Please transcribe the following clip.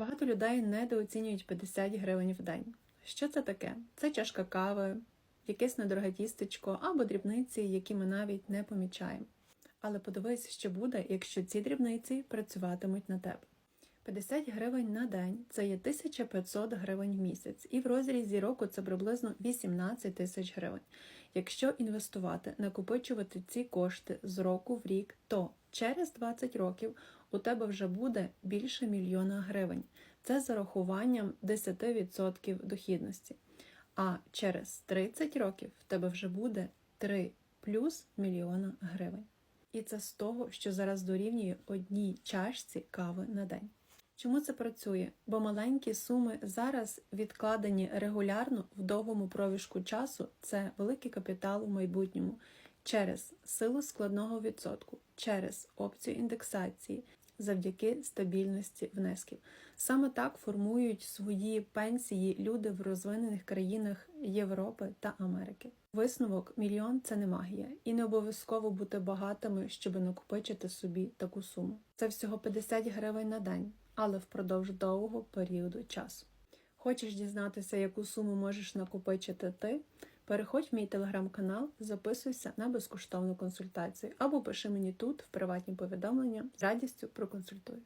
Багато людей недооцінюють 50 гривень в день. Що це таке? Це чашка кави, якесь недороге тістечко або дрібниці, які ми навіть не помічаємо. Але подивись, що буде, якщо ці дрібниці працюватимуть на тебе. 50 гривень на день це є 1500 гривень в місяць, і в розрізі року це приблизно 18 тисяч гривень. Якщо інвестувати, накопичувати ці кошти з року в рік, то через 20 років у тебе вже буде більше мільйона гривень. Це з урахуванням 10% дохідності. А через 30 років в тебе вже буде 3 плюс мільйона гривень. І це з того, що зараз дорівнює одній чашці кави на день. Чому це працює? Бо маленькі суми зараз відкладені регулярно в довгому проміжку часу це великий капітал у майбутньому через силу складного відсотку, через опцію індексації, завдяки стабільності внесків. Саме так формують свої пенсії люди в розвинених країнах Європи та Америки. Висновок мільйон це не магія, і не обов'язково бути багатими, щоб накопичити собі таку суму. Це всього 50 гривень на день, але впродовж довгого періоду часу. Хочеш дізнатися, яку суму можеш накопичити ти? Переходь в мій телеграм-канал, записуйся на безкоштовну консультацію або пиши мені тут в приватні повідомлення з радістю проконсультую.